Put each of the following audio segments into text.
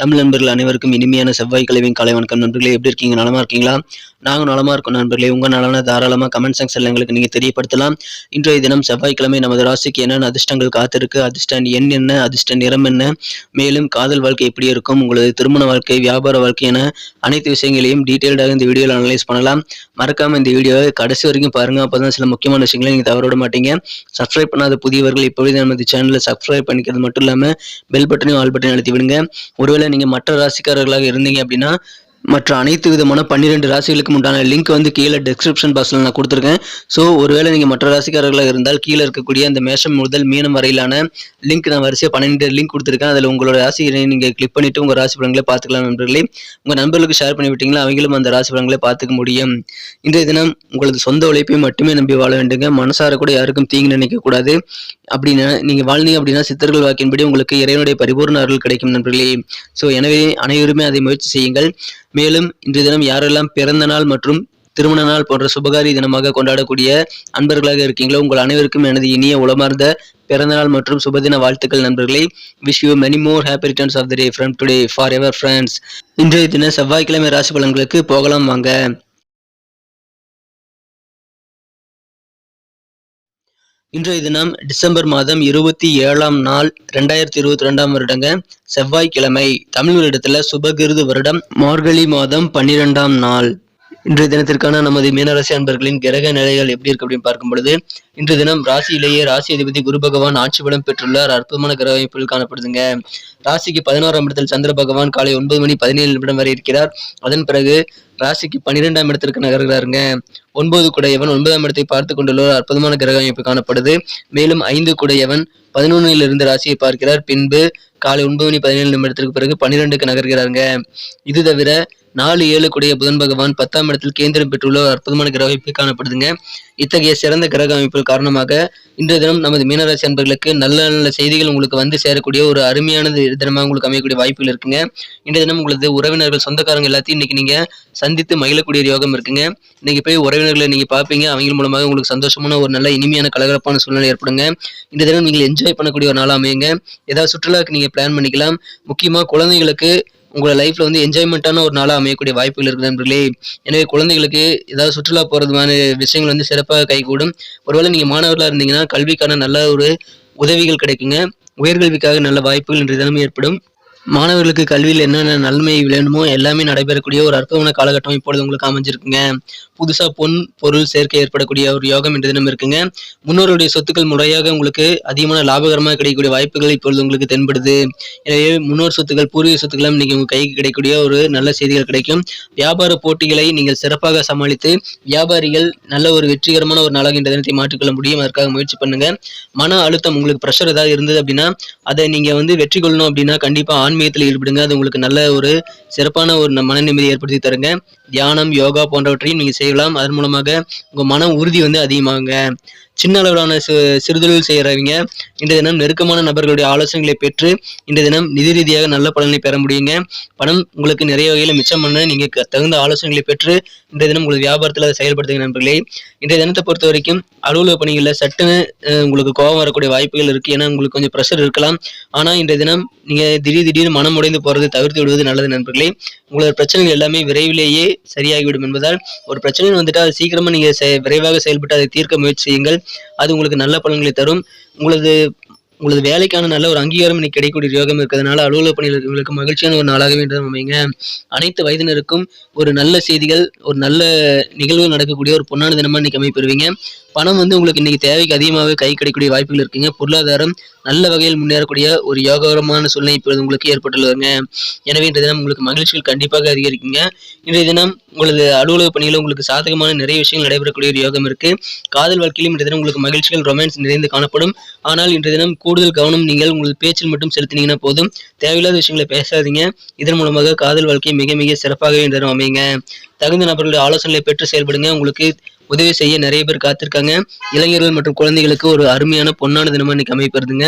தமிழ் நண்பர்கள் அனைவருக்கும் இனிமையான செவ்வாய் கிழவின் காலை வணக்கம். நண்பர்களே எப்படி இருக்கீங்க? நலமா இருக்கீங்களா? நாங்கள் நலமா இருக்கோம் நண்பர்களே. உங்க நலன தாராளமாக கமெண்ட் செக்ஷன்ல எங்களுக்கு நீங்க தெரியப்படுத்தலாம். இன்றைய தினம் செவ்வாய்க்கிழமை நமது ராசிக்கு என்னென்ன அதிர்ஷ்டங்கள் காத்திருக்கு? அதிர்ஷ்ட எண் என்ன? அதிர்ஷ்ட நிறம் என்ன? மேலும் காதல் வாழ்க்கை எப்படி இருக்கும்? உங்களது திருமண வாழ்க்கை வியாபார வாழ்க்கை என அனைத்து விஷயங்களையும் டீட்டெயில்டாக இந்த வீடியோவில் அனலைஸ் பண்ணலாம். மறக்காம இந்த வீடியோவை கடைசி வரைக்கும் பாருங்க. அப்பதான் சில முக்கியமான விஷயங்களை நீங்க தவற விட மாட்டீங்க. சப்ஸ்கிரைப் பண்ணாத புதியவர்கள் இப்பொழுது நமது சேனலை சப்ஸ்கிரைப் பண்ணிக்கிறது மட்டும் இல்லாமல் பெல் பட்டனையும் ஆல் பட்டனையும் அழுத்தி விடுங்க. ஒருவேளை நீங்கள் மற்ற ராசிக்காரர்களாக இருந்தீங்க அப்படின்னா மற்ற அனைத்து விதமான பன்னிரெண்டு ராசிகளுக்கு உண்டான லிங்க் வந்து கீழே டிஸ்கிரிப்ஷன் பாக்ஸில் நான் கொடுத்துருக்கேன். ஸோ ஒருவேளை நீங்கள் மற்ற ராசிக்காரர்களாக இருந்தால் கீழே இருக்கக்கூடிய அந்த மேஷம் முதல் மீனம் வரையிலான லிங்க் நான் வரிசையாக பன்னெண்டு லிங்க் கொடுத்துருக்கேன். அதில் உங்களோட ராசியை நீங்கள் கிளிக் பண்ணிவிட்டு உங்கள் ராசி படங்களை பார்த்துக்கலாம் நண்பர்களே. உங்கள் நண்பர்களுக்கு ஷேர் பண்ணி விட்டீங்களா அவங்களும் அந்த ராசி படங்களை பார்த்துக்க முடியும். இன்றைய தினம் உங்களது சொந்த உழைப்பை மட்டுமே நம்பி வாழ வேண்டுங்க. மனசார கூட யாருக்கும் தீங்கு நினைக்கக்கூடாது அப்படின்னு நீங்கள் வாழ்ந்தீங்க அப்படின்னா சித்தர்கள் வாக்கின்படி உங்களுக்கு இறைவனுடைய பரிபூர்ண அருள் கிடைக்கும் நண்பர்களே. ஸோ எனவே அனைவருமே அதை முயற்சி செய்யுங்கள். மேலும் இன்று தினம் யாரெல்லாம் பிறந்த நாள் மற்றும் திருமண நாள் போன்ற சுபகாரி தினமாக கொண்டாடக்கூடிய அன்பர்களாக இருக்கீங்களோ உங்கள் அனைவருக்கும் எனது இனிய உளமார்ந்த பிறந்தநாள் மற்றும் சுபதின வாழ்த்துக்கள் நண்பர்களை. Wish you many more happy returns of the day from today forever friends இன்றைய தின செவ்வாய்க்கிழமை ராசி பலன்களுக்கு போகலாம் வாங்க. இன்றைய தினம் டிசம்பர் மாதம் இருபத்தி ஏழாம் நாள் ரெண்டாயிரத்தி இருபத்தி ரெண்டாம் வருடங்க. செவ்வாய்க்கிழமை தமிழ் வருடத்துல சுபகிருது வருடம் மார்கழி மாதம் பன்னிரெண்டாம் நாள். இன்றைய தினத்திற்கான நமது மீனராசி அன்பர்களின் கிரக நிலைகள் எப்படி இருக்கு அப்படின்னு பார்க்கும் பொழுது இன்று தினம் ராசியிலேயே ராசி அதிபதி குரு பகவான் ஆட்சி பலம் பெற்றுள்ளார். அற்புதமான கிரக அமைப்பில் காணப்படுதுங்க. ராசிக்கு பதினோராம் இடத்தில் சந்திர பகவான் காலை ஒன்பது மணி பதினேழு நிமிடம் வரை இருக்கிறார். அதன் பிறகு ராசிக்கு பன்னிரெண்டாம் இடத்திற்கு நகர்கிறாருங்க. ஒன்பது குடையவன் ஒன்பதாம் இடத்தை பார்த்து கொண்டுள்ள அற்புதமான கிரக அமைப்பு காணப்படுது. மேலும் ஐந்து குடையவன் பதினொன்னில் இருந்து ராசியை பார்க்கிறார். பின்பு காலை ஒன்பது மணி பதினேழு நிமிடத்திற்கு பிறகு பன்னிரெண்டுக்கு நகர்கிறாருங்க. இது தவிர நாலு ஏழு கூடிய புதன் பகவான் பத்தாம் இடத்தில் கேந்திரம் பெற்றுள்ள ஒரு அற்புதமான கிரக அமைப்பு காணப்படுதுங்க. இத்தகைய சிறந்த கிரக அமைப்புகள் காரணமாக இன்றைய தினம் நமது மீனராசி அன்பர்களுக்கு நல்ல நல்ல செய்திகள் உங்களுக்கு வந்து சேரக்கூடிய ஒரு அருமையான தினமாக உங்களுக்கு அமையக்கூடிய வாய்ப்புகள் இருக்குங்க. இன்றைய தினம் உங்களது உறவினர்கள் சொந்தக்காரங்க எல்லாத்தையும் இன்னைக்கு நீங்க சந்தித்து மகிழக்கூடிய யோகம் இருக்குங்க. இன்னைக்கு போய் உறவினர்களை நீங்க பார்ப்பீங்க. அவங்க மூலமாக உங்களுக்கு சந்தோஷமான ஒரு நல்ல இனிமையான கலகலப்பான சூழ்நிலை ஏற்படுங்க. இந்த தினம் நீங்கள் என்ஜாய் பண்ணக்கூடிய ஒரு நாளாக அமையுங்க. ஏதாவது சுற்றுலாவுக்கு நீங்க பிளான் பண்ணிக்கலாம். முக்கியமா குழந்தைகளுக்கு உங்களோட லைஃப்பில் வந்து என்ஜாய்மெண்ட்டான ஒரு நாளாக அமையக்கூடிய வாய்ப்புகள் இருக்குது நண்பர்களே. எனவே குழந்தைகளுக்கு ஏதாவது சுற்றுலா போகிறதுமான விஷயங்கள் வந்து சிறப்பாக கைகூடும். ஒருவேளை நீங்கள் மாணவர்களாக இருந்தீங்கன்னா கல்விக்கான நல்ல ஒரு உதவிகள் கிடைக்குங்க. உயர்கல்விக்காக நல்ல வாய்ப்புகள் இன்றைய தினமும் ஏற்படும். மாணவர்களுக்கு கல்வியில் என்னென்ன நன்மை வேணுமோ எல்லாமே நடைபெறக்கூடிய ஒரு அற்புதமான காலகட்டம் இப்பொழுது உங்களுக்கு அமைஞ்சிருக்குங்க. புதுசாக பொன் பொருள் சேர்க்கை ஏற்படக்கூடிய ஒரு யோகம் என்ற தினம் இருக்குங்க. முன்னோருடைய சொத்துக்கள் முறையாக உங்களுக்கு அதிகமான லாபகரமாக கிடைக்கக்கூடிய வாய்ப்புகள் இப்பொழுது உங்களுக்கு தென்படுது. எனவே முன்னோர் சொத்துக்கள் பூர்வீக சொத்துக்களும் நீங்கள் உங்கள் கைக்கு கிடைக்கக்கூடிய ஒரு நல்ல செய்திகள் கிடைக்கும். வியாபார போட்டிகளை நீங்கள் சிறப்பாக சமாளித்து வியாபாரிகள் நல்ல ஒரு வெற்றிகரமான ஒரு நாளாக என்ற தினத்தை மாற்றிக்கொள்ள முடியும். அதற்காக முயற்சி பண்ணுங்க. மன அழுத்தம் உங்களுக்கு ப்ரெஷர் ஏதாவது இருந்தது அப்படின்னா அதை நீங்க வந்து வெற்றி கொள்ளணும் அப்படின்னா கண்டிப்பா ஆன்மீகத்தில் ஈடுபடுங்க. அது உங்களுக்கு நல்ல ஒரு சிறப்பான ஒரு மன நிம்மதி ஏற்படுத்தி தருங்க. தியானம் யோகா போன்றவற்றையும் நீங்கள் செய்யலாம். அதன் மூலமாக உங்கள் மன உறுதி வந்து அதிகமாகுங்க. சின்ன அளவிலான சி சிறுதொழில் செய்கிறவங்க இன்றைய தினம் நெருக்கமான நபர்களுடைய ஆலோசனைகளை பெற்று இன்றைய தினம் நிதி ரீதியாக நல்ல பலனை பெற முடியுங்க. பணம் உங்களுக்கு நிறைய வகையில் மிச்சம் பண்ண நீங்கள் தகுந்த ஆலோசனைகளை பெற்று இன்றைய தினம் உங்களுக்கு வியாபாரத்தில் அதை செயல்படுத்துங்க நண்பர்களே. இன்றைய தினத்தை பொறுத்த வரைக்கும் அலுவலக பணிகளில் சட்டுன்னு உங்களுக்கு கோபம் வரக்கூடிய வாய்ப்புகள் இருக்குது ஏன்னா உங்களுக்கு கொஞ்சம் ப்ரெஷர் இருக்கலாம். ஆனால் இன்றைய தினம் நீங்கள் திடீர் திடீர்னு மனம் உடைந்து போகிறது தவிர்த்து விடுவது நல்லது நண்பர்களே. உங்களோட பிரச்சனைகள் எல்லாமே விரைவிலேயே சரியாகிவிடும் என்பதால் ஒரு பிரச்சனை வந்துட்டு அது சீக்கிரமாக நீங்கள் விரைவாக செயல்பட்டு அதை தீர்க்க முயற்சி செய்யுங்கள். அது உங்களுக்கு நல்ல பலன்களை தரும். உங்களது உங்களது வேலைக்கான நல்ல ஒரு அங்கீகாரம் இன்னைக்கு கிடைக்கக்கூடிய யோகம் இருக்கிறதுனால அலுவலக பணிகளுக்கு மகிழ்ச்சியான ஒரு நாளாக வேண்டும் அமைங்க அனைத்து வயதினருக்கும் ஒரு நல்ல செய்திகள் ஒரு நல்ல நிகழ்வு நடக்கக்கூடிய ஒரு பொன்னான தினமாக இன்னைக்கு அமைப்பெறுவீங்க. பணம் வந்து உங்களுக்கு இன்னைக்கு தேவைக்கு அதிகமாகவே கை கிடைக்கக்கூடிய வாய்ப்புகள் இருக்குங்க. பொருளாதாரம் நல்ல வகையில் முன்னேறக்கூடிய ஒரு யோககரமான சூழ்நிலை இப்பொழுது உங்களுக்கு ஏற்பட்டுள்ளதுங்க. எனவே இன்றைய தினம் உங்களுக்கு மகிழ்ச்சிகள் கண்டிப்பாக அதிகரிக்குங்க. இன்றைய தினம் உங்களது அலுவலக பணியில் உங்களுக்கு சாதகமான நிறைய விஷயங்கள் நடைபெறக்கூடிய ஒரு யோகம் இருக்கு. காதல் வாழ்க்கையிலும் இன்றைய தினம் உங்களுக்கு மகிழ்ச்சிகள் ரொமான்ஸ் நிறைந்து காணப்படும். ஆனால் இன்றைய தினம் கூடுதல் கவனம் நீங்கள் உங்களது பேச்சில் மட்டும் செலுத்தினீங்கன்னா போதும். தேவையில்லாத விஷயங்களை பேசாதீங்க. இதன் மூலமாக காதல் வாழ்க்கை மிக மிக சிறப்பாகவே இன்றைய தினம் அமைங்க தகுந்த நபர்களுடைய ஆலோசனைகளை பெற்று செயல்படுங்க. உங்களுக்கு உதவி செய்ய நிறைய பேர் காத்திருக்காங்க. இளைஞர்கள் மற்றும் குழந்தைகளுக்கு ஒரு அருமையான பொன்னான தினமா இன்னைக்கு அமைப்பதுங்க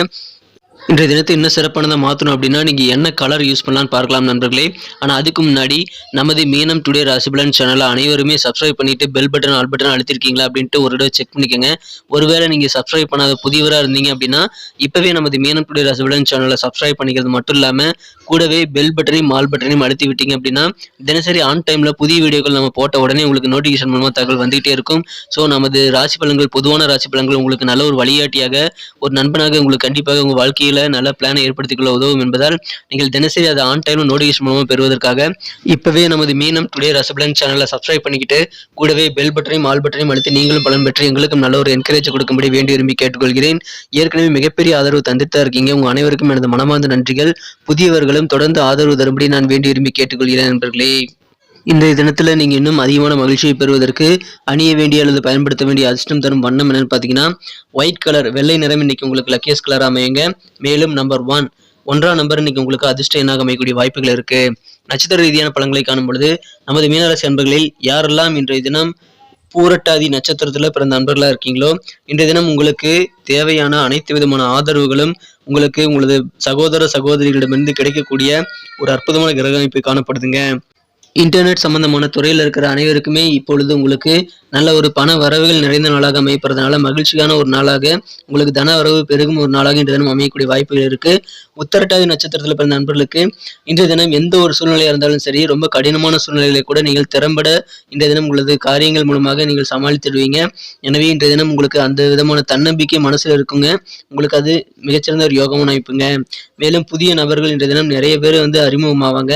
இன்றைய தினத்தை இன்னும் சிறப்பானதாக மாற்றணும் அப்படின்னா நீங்கள் என்ன கலர் யூஸ் பண்ணலாம்னு பார்க்கலாம் நண்பர்களே. ஆனால் அதுக்கு முன்னாடி நமது மீனம் டுடே ராசிபலன் சேனலை அனைவருமே சப்ஸ்கிரைப் பண்ணிட்டு பெல் பட்டன் ஆல் பட்டன் அழுத்திருக்கீங்களா அப்படின்ட்டு ஒரு தடவை செக் பண்ணிக்கோங்க. ஒருவேளை நீங்கள் சப்ஸ்கிரைப் பண்ணாத புதியவராக இருந்தீங்க அப்படின்னா இப்போவே நமது மீனம் டுடே ராசிபலன் சேனலை சப்ஸ்கிரைப் பண்ணிக்கிறது மட்டும் இல்லாமல் கூடவே பெல் பட்டனையும் ஆல் பட்டனையும் அழுத்தி விட்டீங்க அப்படின்னா தினசரி ஆன் டைமில் புதிய வீடியோக்கள் நம்ம போட்ட உடனே உங்களுக்கு நோட்டிஃபிகேஷன் மூலமாக தகவல் வந்துகிட்டே இருக்கும். ஸோ நமது ராசி பலன்கள் பொதுவான ராசி பலன்கள் உங்களுக்கு நல்ல ஒரு வழிகாட்டியாக ஒரு நண்பனாக உங்களுக்கு கண்டிப்பாக உங்கள் வாழ்க்கையில் நல்ல பிளானை ஏற்படுத்திக்கொள்ள உதவும் என்பதால் நீங்கள் தினசரி அதை ஆன் டைம் நோட்டிஃபிகேஷன் மூலமாக பெறுவதற்காக இப்பவே நமது மீனம் டுடே ரசபலன் சேனலை சப்ஸ்கிரைப் பண்ணிக்கிட்டு கூடவே பெல் பட்டனையும் ஆல் பட்டனையும் அழுத்தி நீங்களும் பலன் பெற்று எங்களுக்கும் நல்ல ஒரு என்கரேஜ் கொடுக்கும்படி வேண்டி விரும்பி கேட்டுக்கொள்கிறேன். ஏற்கனவே மிகப்பெரிய ஆதரவு தந்துட்டு இருக்கீங்க. உங்கள் அனைவருக்கும் எனது மனமார்ந்த நன்றிகள். புதியவர்களும் தொடர்ந்து ஆதரவு தரும்படி நான் வேண்டி விரும்பி கேட்டுக்கொள்கிறேன் நண்பர்களே. இன்றைய தினத்தில் நீங்கள் இன்னும் அதிகமான மகிழ்ச்சியை பெறுவதற்கு அணிய வேண்டிய அல்லது பயன்படுத்த வேண்டிய அதிர்ஷ்டம் தரும் வண்ணம் என்னன்னு பார்த்தீங்கன்னா ஒயிட் கலர் வெள்ளை நிறம் இன்னைக்கு உங்களுக்கு லக்கியஸ் கலர் அமையுங்க. மேலும் நம்பர் ஒன் ஒன்றாம் நம்பர் இன்னைக்கு உங்களுக்கு அதிர்ஷ்ட எண்ணாக அமையக்கூடிய வாய்ப்புகள் இருக்கு. நட்சத்திர ரீதியான பழங்களை காணும் பொழுது நமது மீனராசி அன்பர்களில் யாரெல்லாம் இன்றைய தினம் பூரட்டாதி நட்சத்திரத்தில் பிறந்த நண்பர்களாக இருக்கீங்களோ இன்றைய தினம் உங்களுக்கு தேவையான அனைத்து விதமான ஆதரவுகளும் உங்களுக்கு உங்களது சகோதர சகோதரிகளிடமிருந்து கிடைக்கக்கூடிய ஒரு அற்புதமான கிரக அமைப்பு காணப்படுதுங்க. இன்டர்நெட் சம்பந்தமான துறையில் இருக்கிற அனைவருக்குமே இப்பொழுது உங்களுக்கு நல்ல ஒரு பண வரவுகள் நிறைந்த நாளாக அமைப்பறதுனால மகிழ்ச்சியான ஒரு நாளாக உங்களுக்கு தன வரவு பெருகும் ஒரு நாளாக இன்றைய தினம் அமையக்கூடிய வாய்ப்புகள் இருக்கு. உத்தரட்டாதி நட்சத்திரத்தில் பிறந்த நண்பர்களுக்கு இன்றைய தினம் எந்த ஒரு சூழ்நிலையாக இருந்தாலும் சரி ரொம்ப கடினமான சூழ்நிலைகளை கூட நீங்கள் திறம்பட இன்றைய தினம் உங்களது காரியங்கள் மூலமாக நீங்கள் சமாளித்திடுவீங்க. எனவே இன்றைய தினம் உங்களுக்கு அந்த விதமான தன்னம்பிக்கை மனசில் இருக்குங்க. உங்களுக்கு அது மிகச்சிறந்த ஒரு யோகமான அமைப்புங்க. மேலும் புதிய நபர்கள் இன்றைய தினம் நிறைய பேர் வந்து அறிமுகமாவாங்க.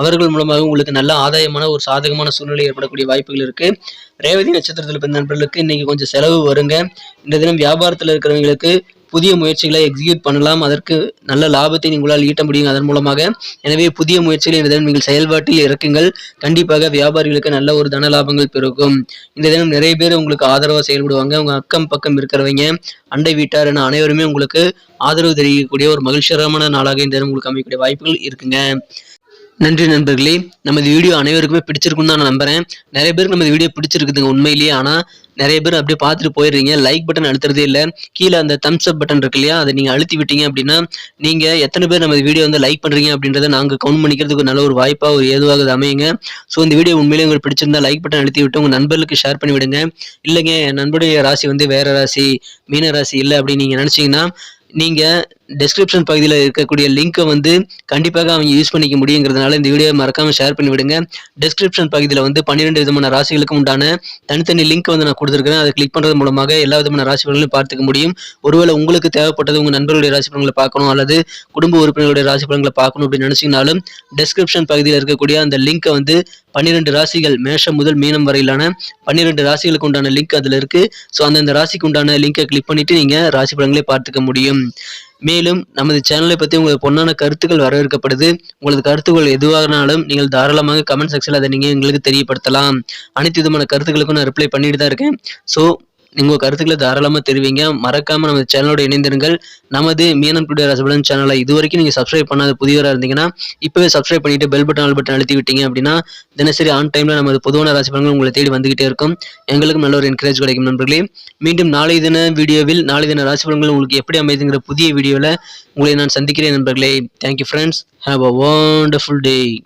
அவர்கள் மூலமாக உங்களுக்கு நல்ல ஆதாயமான ஒரு சாதகமான சூழ்நிலை ஏற்படக்கூடிய வாய்ப்புகள் இருக்கு. ரேவதி நட்சத்திரத்தில் பிறந்த நண்பர்களுக்கு இன்னைக்கு கொஞ்சம் செலவு வருங்க. இந்த தினம் வியாபாரத்தில் இருக்கிறவங்களுக்கு புதிய முயற்சிகளை எக்ஸிக்யூட் பண்ணலாம். அதற்கு நல்ல லாபத்தை உங்களால் ஈட்ட முடியும் அதன் மூலமாக எனவே புதிய முயற்சிகளை இந்த தினம் நீங்கள் செயல்பாட்டில் இறக்குங்கள். கண்டிப்பாக வியாபாரிகளுக்கு நல்ல ஒரு தன லாபங்கள் பெருகும். இந்த தினம் நிறைய பேர் உங்களுக்கு ஆதரவாக செயல்படுவாங்க. உங்கள் அக்கம் பக்கம் இருக்கிறவங்க அண்டை வீட்டார் என அனைவருமே உங்களுக்கு ஆதரவு தெரிவிக்கக்கூடிய ஒரு மகிழ்ச்சிகரமான நாளாக இந்த தினம் உங்களுக்கு அமைக்கக்கூடிய வாய்ப்புகள் இருக்குங்க. நன்றி நண்பர்களே. நமது வீடியோ அனைவருக்குமே பிடிச்சிருக்குன்னு தான் நான் நம்புறேன். நிறைய பேருக்கு நமது வீடியோ பிடிச்சிருக்குதுங்க உண்மையிலேயே. ஆனால் நிறைய பேர் அப்படியே பார்த்துட்டு போயிடுறீங்க. லைக் பட்டன் அழுத்துறதே இல்லை. கீழே அந்த தம்ஸ் அப் பட்டன் இருக்கு இல்லையா? அதை நீங்கள் அழுத்தி விட்டீங்க அப்படின்னா நீங்கள் எத்தனை பேர் நம்ம வீடியோ வந்து லைக் பண்ணுறீங்க அப்படின்றத நாங்கள் கவுண்ட் பண்ணிக்கிறதுக்கு நல்ல ஒரு வாய்ப்பாக ஒரு ஏதுவாக அமையுங்க. ஸோ இந்த வீடியோ உண்மையிலேயே உங்களுக்கு பிடிச்சிருந்தா லைக் பட்டன் அழுத்தி விட்டு உங்கள் நண்பர்களுக்கு ஷேர் பண்ணி விடுங்க. இல்லைங்க என் நண்பருடைய ராசி வந்து வேற ராசி மீன ராசி இல்லை அப்படின்னு நீங்கள் நினச்சிங்கன்னா நீங்கள் டிஸ்கிரிப்ஷன் பகுதியில் இருக்கக்கூடிய லிங்க்கை வந்து கண்டிப்பாக அவங்க யூஸ் பண்ணிக்க முடியுங்கிறதுனால இந்த வீடியோ மறக்காமல் ஷேர் பண்ணி விடுங்க பகுதியில் வந்து பன்னிரெண்டு விதமான ராசிகளுக்கு உண்டான தனித்தனி லிங்க் வந்து நான் கொடுத்துருக்கேன் அதை கிளிக் பண்ணுறது மூலமாக எல்லா விதமான ராசி பலன்களையும் பார்த்துக்க முடியும். ஒருவேளை உங்களுக்கு தேவைப்பட்டது உங்கள் நண்பர்களுடைய ராசி பலன்களை பார்க்கணும் அல்லது குடும்ப உறுப்பினர்களுடைய ராசி பலன்களை பார்க்கணும் அப்படின்னு நினச்சிங்கனாலும் டிஸ்கிரிப்ஷன் பகுதியில் இருக்கக்கூடிய அந்த லிங்க்கை வந்து பன்னிரெண்டு ராசிகள் மேஷம் முதல் மீனம் வரையிலான பன்னிரெண்டு ராசிகளுக்கு உண்டான லிங்க் அதில் இருக்குது ஸோ அந்தந்த ராசிக்கு உண்டான லிங்கை கிளிக் பண்ணிவிட்டு நீங்கள் ராசி பலன்களை பார்த்துக்க முடியும். மேலும் நமது சேனலை பற்றி உங்களுக்கு பொண்ணான கருத்துக்கள் வரவேற்கப்படுது. உங்களது கருத்துக்கள் எதுவாகனாலும் நீங்கள் தாராளமாக கமெண்ட் செக்ஷனில் அதை நீங்கள் எங்களுக்கு தெரியப்படுத்தலாம். அனைத்து விதமான கருத்துக்களுக்கும் நான் ரிப்ளை பண்ணிட்டு தான் இருக்கேன். ஸோ உங்கள் கருத்துக்களை தாராளமாக தெரிவிங்க. மறக்காமல் நம்ம சேனலோட இணைந்திருங்கள். நமது மீனம் டுடே ரசபடன் சேனலை இது வரைக்கும் நீங்கள் சப்ஸ்கிரைப் பண்ணாத புதியவராக இருந்தீங்கன்னா இப்போவே சப்ஸ்கிரைப் பண்ணிட்டு பெல் பட்டன் ஆல் பட்டன் அழுத்தி விட்டீங்க அப்படின்னா தினசரி ஆன் டைமில் நமது பொதுவான ராசி உங்களை தேடி வந்துகிட்டே இருக்கும். எங்களுக்கும் நல்ல ஒரு என்கரேஜ் கிடைக்கும் நண்பர்களே. மீண்டும் நாளை தின வீடியோவில் நாளை தின ராசிபலன்கள் உங்களுக்கு எப்படி அமைதுங்கிற புதிய வீடியோவில் உங்களை நான் சந்திக்கிறேன் நண்பர்களே. Thank you friends have a wonderful day